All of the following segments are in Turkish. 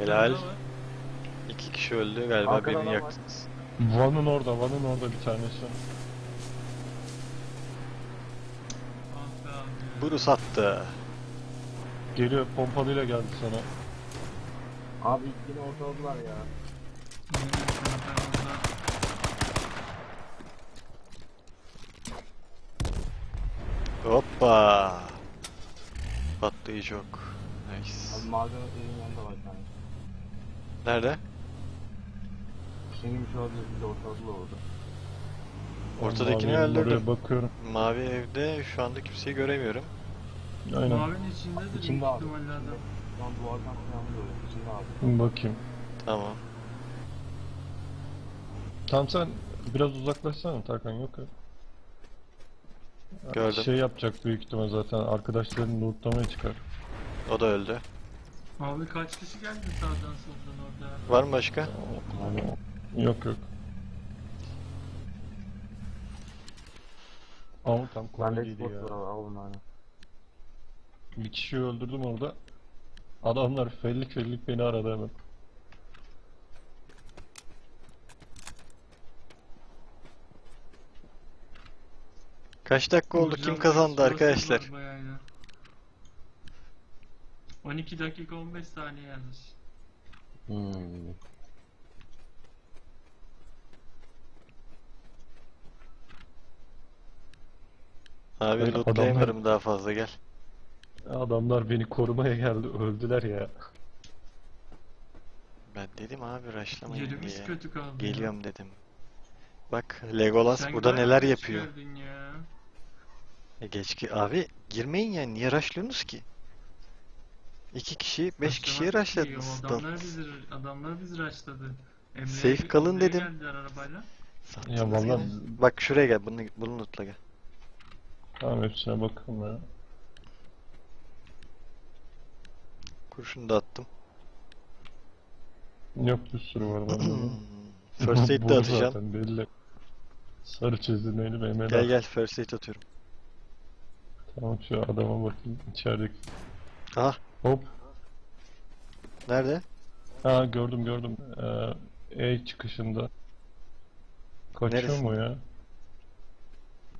Helal. İki kişi öldü galiba Arkada birini adam var. yaktınız. Van'ın orada, Van'ın orada bir tanesi. Bunu sattı. Geliyor pompalıyla geldi sana. Abi yine ortaladılar ya. Hoppa. Patlayıcı yok. Nice. Abi evin yanında var tane. Nerede? Senin bir şey olabilir bizi ortaladılar orada. Ortadakini Mavi, öldürdüm. oraya bakıyorum. Mavi evde şu anda kimseyi göremiyorum. Aynen. Mavinin içinde de büyük İçinde abi. ihtimalle adam. Şu an duvardan planlıyor. İçinde abi. Bakayım. Tamam. Tamam sen biraz uzaklaşsana Tarkan yok ya. Gördüm. Şey yapacak büyük ihtimal zaten arkadaşlarını lootlamaya çıkar. O da öldü. Abi kaç kişi geldi sağdan soldan orada? Var mı başka? Yok yok. Ama tam spot ya. abi bunu hani. Bir kişiyi öldürdüm orada. Adamlar fellik fellik beni aradı hemen. Kaç dakika oldu? Kim kazandı arkadaşlar? bayağı ya. 12 dakika 15 saniye yalnız. Hmm. Abi Evet, lootlayamıyorum daha fazla gel. Adamlar beni korumaya geldi öldüler ya. Ben dedim abi rushlamayın Yerimiz diye. kötü kaldı. ya. Geliyorum dedim. Bak Legolas Sen burada gayet neler geç yapıyor. geldin ya. E geç ki abi girmeyin ya niye rushlıyorsunuz ki? İki kişi, beş kişiyi Başlamadık ki, rushladınız. o Adamlar bizi, adamlar bizi rushladı. Emre'ye- Safe kalın Emre'ye dedim. geldiler arabayla. Sattınız Ya vallahi- gene. Bak şuraya gel bunu, bunu lootla gel. Tamam hepsine bakalım ya. Kurşunu da attım. Yok bir sürü var bende. First aid de atacağım. zaten belli. Sarı çizilmeli ve Gel gel first aid atıyorum. Tamam şu adama bakayım içerideki. Aha Hop. nerede? Ha gördüm gördüm. Ee, E çıkışında. Kaçıyor Neresi? mu ya?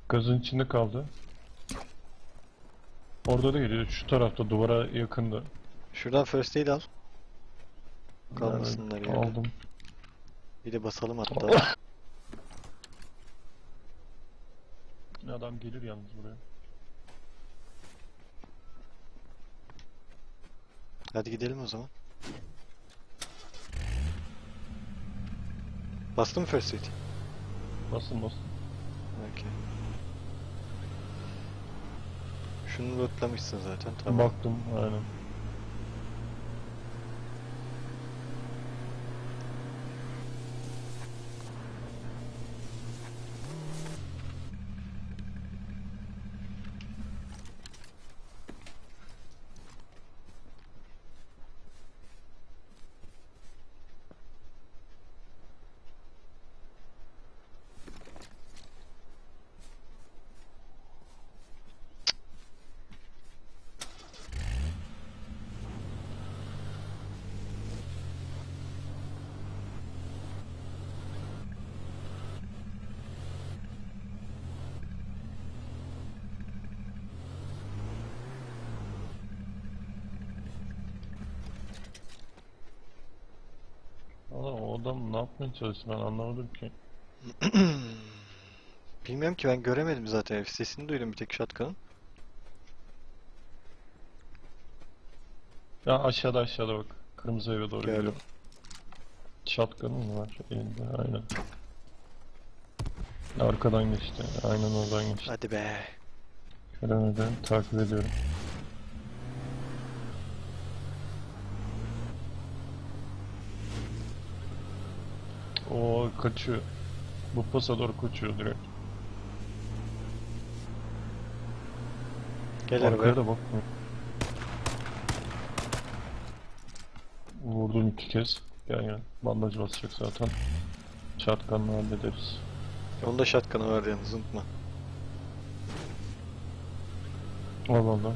Gazın içinde kaldı. Orada değil, şu tarafta duvara yakındı. Şuradan first aid al. Yani Kalmasınlar yerde. Aldım. Bir de basalım hatta. Adam gelir yalnız buraya. Hadi gidelim o zaman. Bastın mı first aid? Basın basın. Okey. Şunu lootlamışsın zaten tamam. Baktım aynen. Allah o adam ne yapmaya çalıştı ben anlamadım ki. Bilmiyorum ki ben göremedim zaten. Sesini duydum bir tek shotgun'ın. Ya aşağıda aşağıda bak. Kırmızı eve doğru Gördüm. geliyor. Shotgun'ı mı var elinde? Aynen. Arkadan geçti. Aynen oradan geçti. Hadi be. Göremeden takip ediyorum. O kaçıyor. Bu pasa doğru kaçıyor direkt. Gel Arkaya da bakmıyor. Vurdum iki kez. Gel gel. Bandaj basacak zaten. Çatkanla hallederiz. Onda shotgun'ı var yalnız unutma. Allah Allah.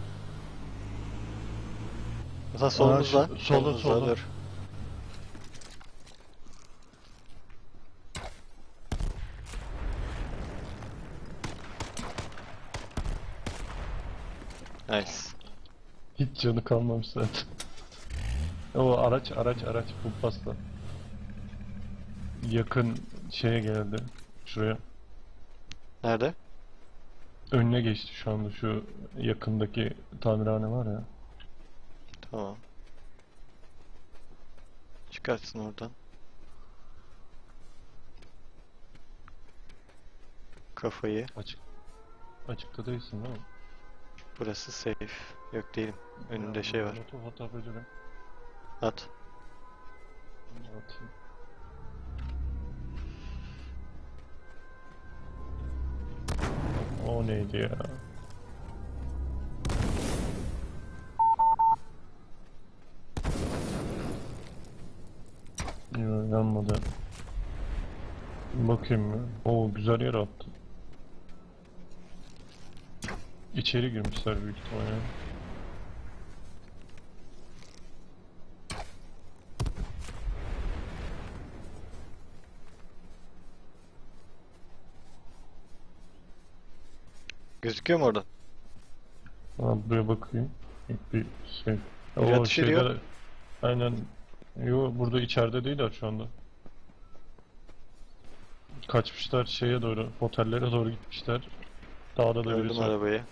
Mesela solumuzda. solda, solumuzda solda. Dur. Hiç canı kalmamış zaten. O araç araç araç full pasta. Yakın şeye geldi. Şuraya. Nerede? Önüne geçti şu anda şu yakındaki tamirhane var ya. Tamam. Çıkartsın oradan. Kafayı. Açık. Açıkta değilsin değil mi? Burası safe. Yok değilim. Önünde şey var. Foto fotoğraf ediyorum. At. Atayım. O neydi ya? Yok yanmadı. Bakayım ya. Oo güzel yer attı. İçeri girmişler büyük ihtimalle. Gözüküyor mu oradan? Ha, buraya bakayım. Bir şey. Biri O şeyde aynen yo burada içeride değiller şu anda. Kaçmışlar şeye doğru, otellere doğru gitmişler. Dağda da Gördüm birisi arabayı.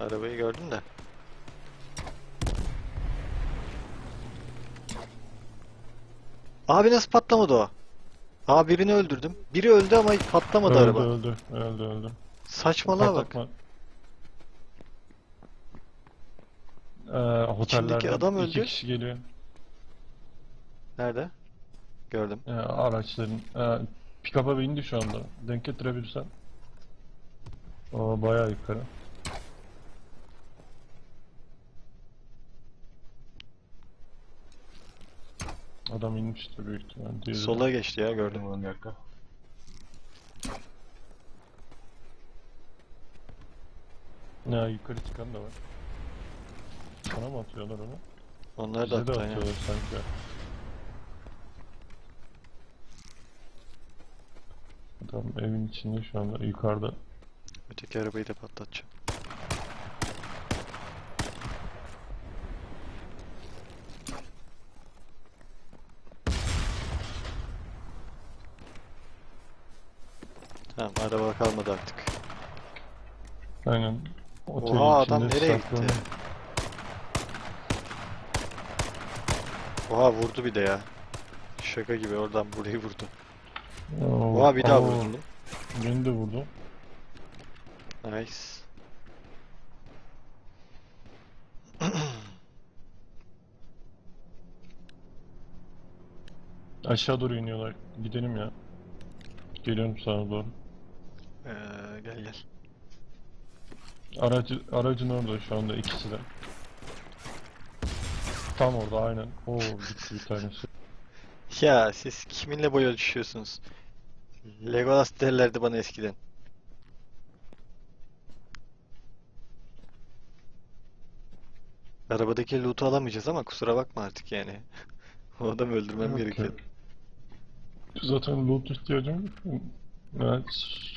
Arabayı gördüm de. Abi nasıl patlamadı o? Aa birini öldürdüm. Biri öldü ama patlamadı Öldü, araba. öldü, öldü, öldü. Saçmalığa bak. Patlatma. Ee, otellerden adam iki öldü. kişi geliyor. Nerede? Gördüm. Ee, araçların. Ee, pick-up'a bindi şu anda. Denk getirebilirsen. O bayağı yukarı. Adam inmiştir büyük ihtimal. diğeri de. Sola geçti ya gördüm. Gördüm bir dakika. Ya yukarı çıkan da var. Sana mı atıyorlar onu? Onlar da Bize de attı aynen. atıyorlar sanki. Adam evin içinde şu anda yukarıda. Öteki arabayı da patlatacağım. Tamam araba kalmadı artık. Aynen. Otelin Oha, adam nereye saklanıyor. gitti? Oha vurdu bir de ya. Şaka gibi oradan burayı vurdu. Oo, Oha bir daha oo, vurdu. Beni de vurdu. Nice. Aşağı doğru iniyorlar. Gidelim ya. Geliyorum sana doğru. Ee, gel gel. Aracı, aracın orada şu anda ikisi de. Tam orada aynen. Oo gitti bir tanesi. Ya siz kiminle boy ölçüşüyorsunuz? Legolas derlerdi bana eskiden. Arabadaki loot'u alamayacağız ama kusura bakma artık yani. O adamı öldürmem Yok gerekiyor. Zaten loot ihtiyacım yok. Evet,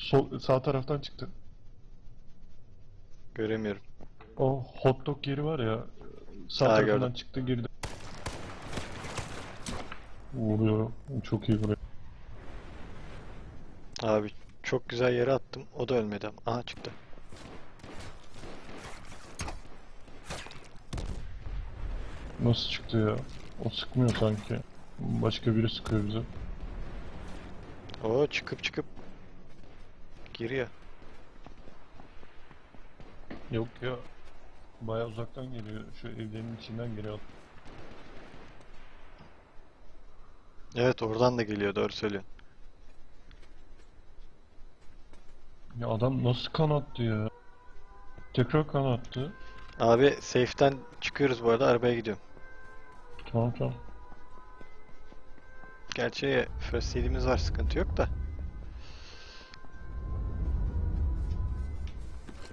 sol, sağ taraftan çıktı. Göremiyorum. O hot dog yeri var ya. Sağ Ha, tarafından gördüm. çıktı girdi. Vuruyor. Çok iyi vuruyor. Abi çok güzel yere attım. O da ölmedi ama. Aha çıktı. Nasıl çıktı ya? O sıkmıyor sanki. Başka biri sıkıyor bize. Oo çıkıp çıkıp giriyor. Yok ya. Baya uzaktan geliyor. Şu evlerin içinden geliyor. Evet oradan da geliyor doğru söylüyorsun. Ya adam nasıl kanattı ya? Tekrar kanattı. Abi safe'ten çıkıyoruz bu arada arabaya gidiyorum. Tamam tamam. Gerçi first aid'imiz var sıkıntı yok da.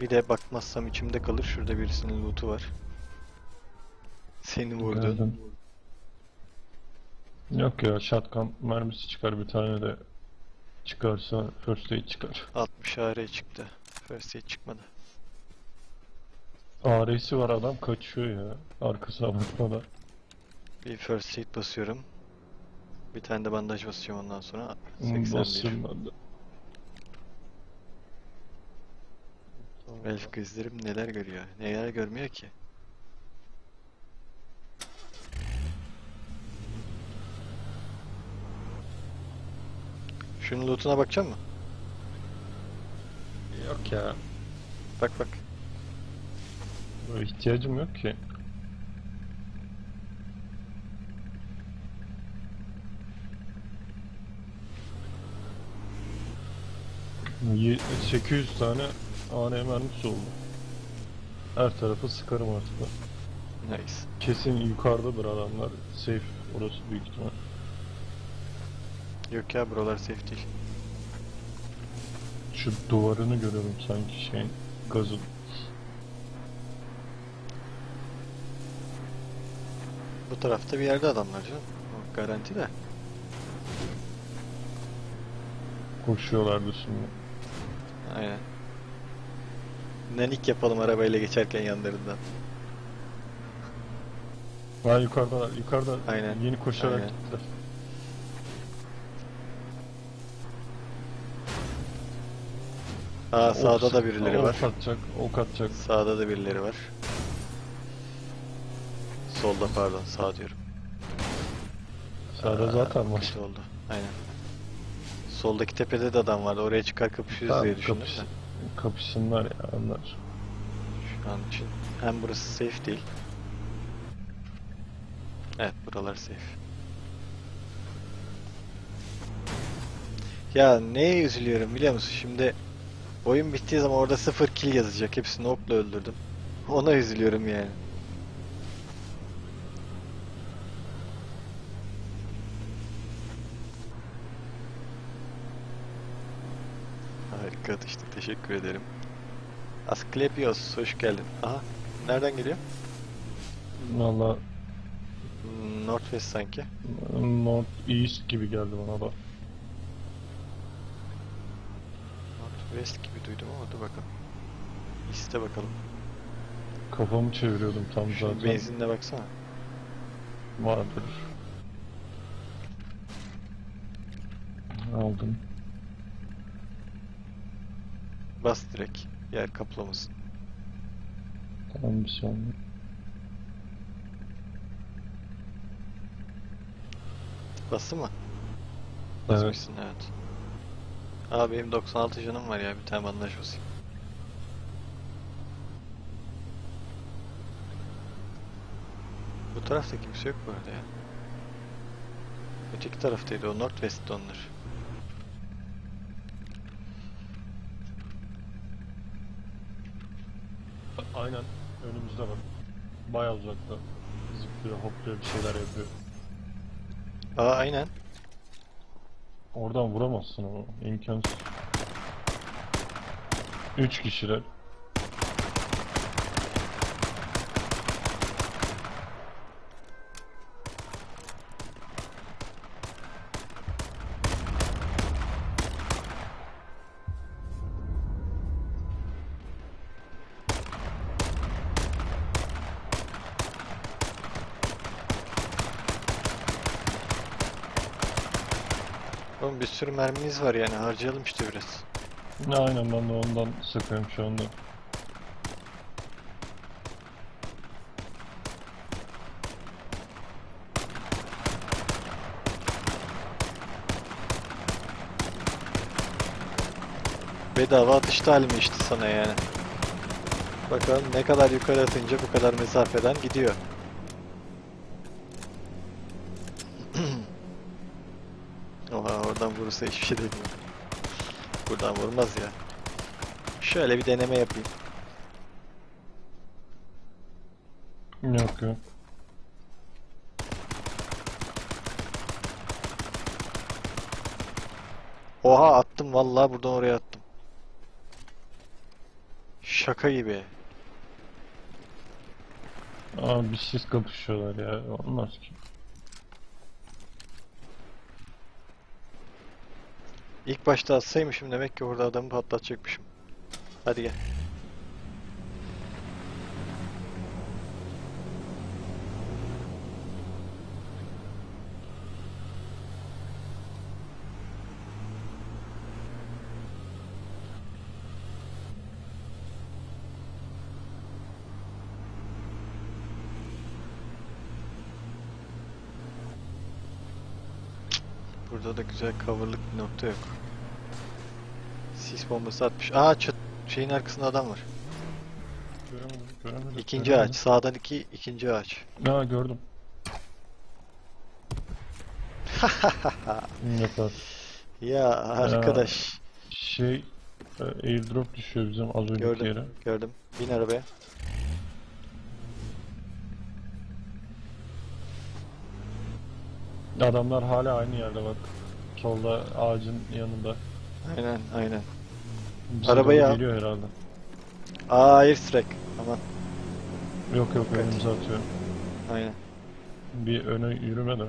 Bir de bakmazsam içimde kalır. Şurada birisinin loot'u var. Seni vurdu. Geldim. Yok ya shotgun mermisi çıkar bir tane de çıkarsa first aid çıkar. 60 AR çıktı. First aid çıkmadı. AR'si var adam kaçıyor ya. Arkasına bakmadan. Bir first aid basıyorum. Bir tane de bandaj basacağım ondan sonra. Hmm, 81. Basıyorum ben de. Elf gözlerim neler görüyor. Neler görmüyor ki. Şunun lootuna bakacak mı? Yok ya. Bak bak. Böyle ihtiyacım yok ki. Ye- 800 tane AN mermisi oldu. Her tarafı sıkarım artık. ben. Nice. Kesin yukarıdadır adamlar. Safe orası büyük ihtimal. Yok ya buralar safe değil. Şu duvarını görüyorum sanki şeyin gazın. Bu tarafta bir yerde adamlar canım. O garanti de. Koşuyorlardı şimdi. Aynen. Nanik yapalım arabayla geçerken yanlarından. Ha yukarıdalar, yukarıda Aynen, yeni koşarak aynen. gittiler. Aa sağda da birileri var. Ok atacak, ok atacak. Sağda da birileri var. Solda pardon sağ diyorum. Sağda Aa, zaten var. Solda. Aynen. Soldaki tepede de adam vardı. Oraya çıkar kapışırız Tamam, diye düşündüm kapış-. Kapışsınlar ya onlar. Şu an için hem burası safe değil. Evet buralar safe. Ya neye üzülüyorum biliyor musun? Şimdi oyun bittiği zaman orada sıfır kill yazacak. Hepsini okla öldürdüm. Ona üzülüyorum yani. Teşekkür ederim. Asklepios hoş geldin. Aha. Nereden geliyor? Valla Northwest sanki. North East gibi geldi bana da. Northwest gibi duydum ama dur bakalım. East'e bakalım. Kafamı çeviriyordum tam Şu zaten. benzinle baksana. Vardır. Aldım. Bas direkt. Yer kaplamasın. Tamam bir saniye. Bastı mı? Evet. Basmışsın evet. Aa benim 96 canım var ya bir tane bandaj basayım. Bu tarafta kimse yok bu arada ya. Öteki taraftaydı o Northwest'te onlar. Aynen önümüzde bak. Bayağı uzakta. Zıplıyor, hopluyor, bir şeyler yapıyor. Aa aynen. Oradan vuramazsın ama imkansız. Üç kişiler. Sürü mermimiz var yani harcayalım işte biraz. Aynen ben de ondan sıkıyorum şu anda. Bedava atış talimi işte sana yani. Bakalım ne kadar yukarı atınca bu kadar mesafeden gidiyor. Oradan vurursa hiçbir şey değil. Buradan vurmaz ya. Şöyle bir deneme yapayım. Yok yok. Oha attım vallahi buradan oraya attım. Şaka gibi. Aa bir siz kapışıyorlar ya. Olmaz ki. İlk başta atsaymışım demek ki orada adamı patlatacakmışım. Hadi gel. Burada da güzel coverlık bir nokta yok. Sis bombası atmış. Aa çat şeyin arkasında adam var. Göremedim, göremedim. İkinci göremedim. ağaç. Sağdan iki, ikinci ağaç. Ha gördüm. Yapar. Ya arkadaş. Şey, e, airdrop düşüyor bizim az önceki Gördüm. yere. Gördüm. Bin arabaya. Adamlar hala aynı yerde bak. Solda ağacın yanında. Aynen aynen. Bize Arabayı doğru al. Geliyor herhalde. Aa airstrike. Aman. Yok yok Dikkat. önümüze atıyor. Aynen. Bir öne yürüme de.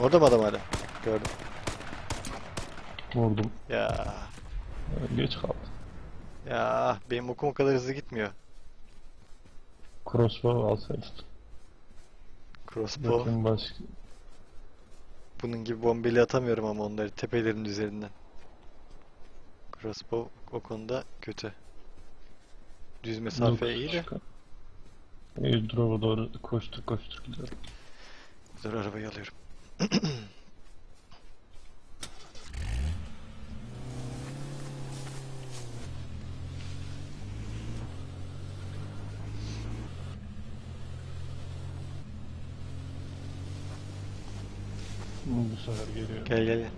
Orada mı adam hala? Gördüm. Vurdum. Ya. Geç kaldı. Ya benim okum o kadar hızlı gitmiyor. Crossbow alsaydık. Crossbow. Bakayım başka. Bunun gibi bombeli atamıyorum ama onları tepelerin üzerinden. Crossbow o konuda kötü. Düz mesafe iyi de. Airdrop'a doğru koştur koştur gidiyorum. Dur arabayı alıyorum. Bu sefer geliyor. Gel gel.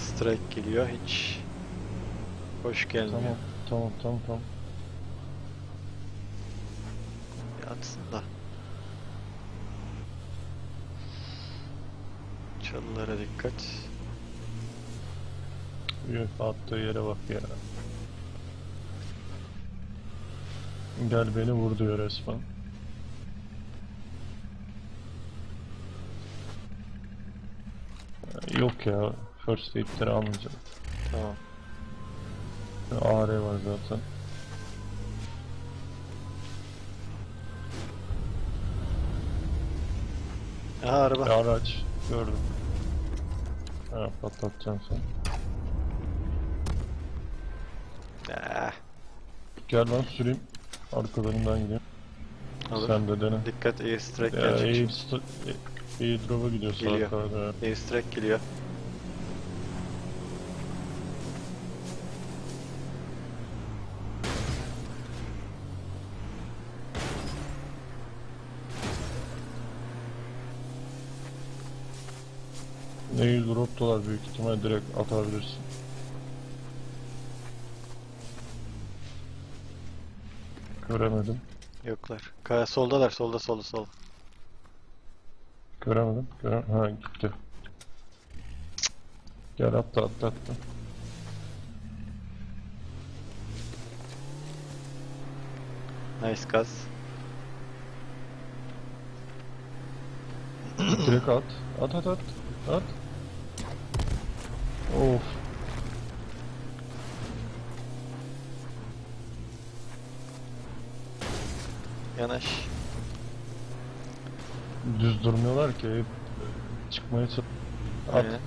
Strike geliyor hiç. Hoş gelmiyor. Tamam tamam tamam tamam. Yatsın da. Çalılara dikkat. Yok attığı yere bak ya. Gel beni vur diyor resmen. Ee, Yok ya. First aid'leri almayacağım. Tamam. AR var zaten. Aha araba. Bir araç gördüm. Ha patlatacağım sen. Ah, Gel lan süreyim. Arkalarından gidiyorum. olur. Sen de dene. Dikkat airstrike Ya gelecek. air, st- airdrop'a gidiyor Geliyor. tarafa. Airstrike geliyor. Airdrop dolar büyük ihtimal direkt atabilirsin. Göremedim. Yoklar. Kaya soldalar. Solda solda sol. Göremedim. Göre ha gitti. Gel atla atla atla. Nice gaz. Direkt at. At at at. At. Of. Yanaş. Düz durmuyorlar ki hep çıkmaya çalış. At. Aynen.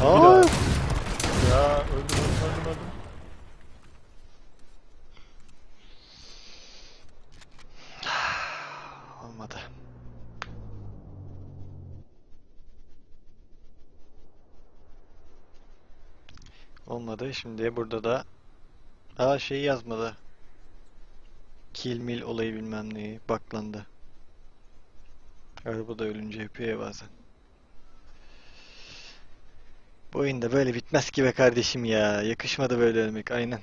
daha. Aa! Ya öldüm öldüm öldüm öldüm. Olmadı. Olmadı. Şimdi burada da Aa şey yazmadı. Kill mill olayı bilmem neyi baklandı. Araba da ölünce yapıyor ya bazen. Bu oyunda böyle bitmez ki be kardeşim ya. Yakışmadı böyle ölmek. Aynen.